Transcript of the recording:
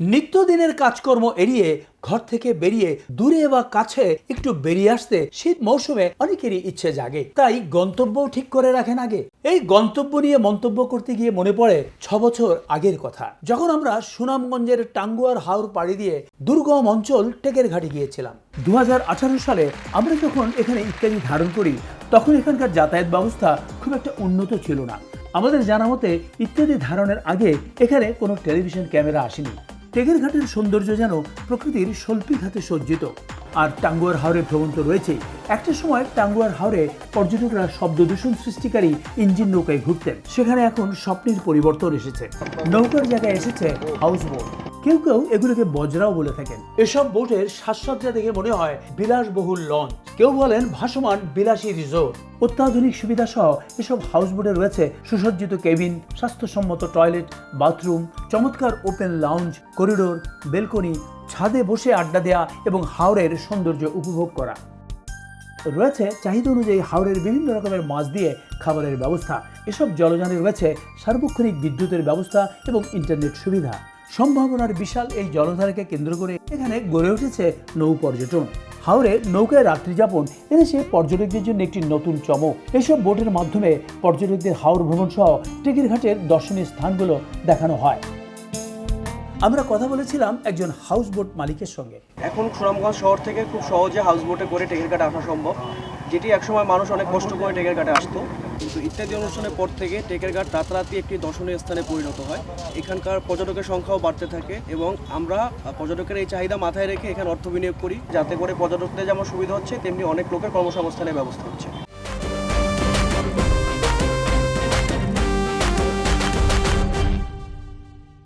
নিত্যদিনের কাজকর্ম এড়িয়ে ঘর থেকে বেরিয়ে দূরে বা কাছে একটু বেরিয়ে আসতে শীত মৌসুমে অনেকেরই ইচ্ছে জাগে। তাই গন্তব্য ঠিক করে রাখেন আগে। এই গন্তব্য নিয়ে মন্তব্য করতে গিয়ে মনে পড়ে ছ বছর আগের কথা। যখন আমরা সুনামগঞ্জের টাঙ্গুয়ার হাওর পাড়ি দিয়ে দুর্গম অঞ্চল টেকের ঘাটে গিয়েছিলাম। দু হাজার আঠারো সালে আমরা যখন এখানে ইত্যাদি ধারণ করি, তখন এখানকার যাতায়াত ব্যবস্থা খুব একটা উন্নত ছিল না। আমাদের জানা মতে, ইত্যাদি ধারণের আগে এখানে কোনো টেলিভিশন ক্যামেরা আসেনি। টেকের ঘাটের সৌন্দর্য যেন প্রকৃতির শৈল্পিক হাতে সজ্জিত। আর টাঙ্গুয়ার হাওরে ভ্রমণ তো রয়েছেই একটা সময় টাঙ্গুয়ার হাওরে পর্যটকরা শব্দ দূষণ সৃষ্টিকারী ইঞ্জিন নৌকায় ঘুরতেন। সেখানে এখন স্বপ্নের পরিবর্তন এসেছে। নৌকার জায়গায় এসেছে হাউস বোট কেউ কেউ এগুলোকে বজরাও বলে থাকেন। এসব বোটের সাজসজ্জা দেখে মনে হয় বিলাসবহুল লঞ্চ। কেউ বলেন ভাসমান বিলাসী রিসোর্ট। অত্যাধুনিক সুবিধা সহ এসব হাউস বোটে রয়েছে সুসজ্জিত কেবিন, স্বাস্থ্যসম্মত টয়লেট, বাথরুম, চমৎকার ওপেন লাউঞ্জ, করিডোর, বেলকনি, ছাদে বসে আড্ডা দেওয়া এবং হাওরের সৌন্দর্য উপভোগ করা। রয়েছে চাহিদা অনুযায়ী হাওরের বিভিন্ন রকমের মাছ দিয়ে খাবারের ব্যবস্থা। এসব জলযানে রয়েছে সার্বক্ষণিক বিদ্যুতের ব্যবস্থা এবং ইন্টারনেট সুবিধা। সম্ভাবনার বিশাল এই জলধারাকে কেন্দ্র করে এখানে গড়ে উঠেছে নৌ পর্যটন। হাওরে নৌকায় রাত্রিযাপন এনেছে পর্যটকদের জন্য একটি নতুন চমক। এসব বোটের মাধ্যমে পর্যটকদের হাওর ভ্রমণ সহ টিকির ঘাটের দর্শনীয় স্থানগুলো দেখানো হয়। আমরা কথা বলেছিলাম একজন হাউস বোট মালিকের সঙ্গে। এখন সুনামগঞ্জ শহর থেকে খুব সহজে হাউস বোটে করে টেকের ঘাটে আসা সম্ভব। যেটি একসময় মানুষ অনেক কষ্ট করে টেকের ঘাটে আসতো, কিন্তু ইত্যাদি অনুষ্ঠানের পর থেকে টেকের ঘাট রাতারাতি একটি দর্শনীয় স্থানে পরিণত হয়। এখানকার পর্যটকের সংখ্যাও বাড়তে থাকে এবং আমরা পর্যটকের এই চাহিদা মাথায় রেখে এখানে অর্থ বিনিয়োগ করি, যাতে করে পর্যটকদের যেমন সুবিধা হচ্ছে, তেমনি অনেক লোকের কর্মসংস্থানের ব্যবস্থা হচ্ছে।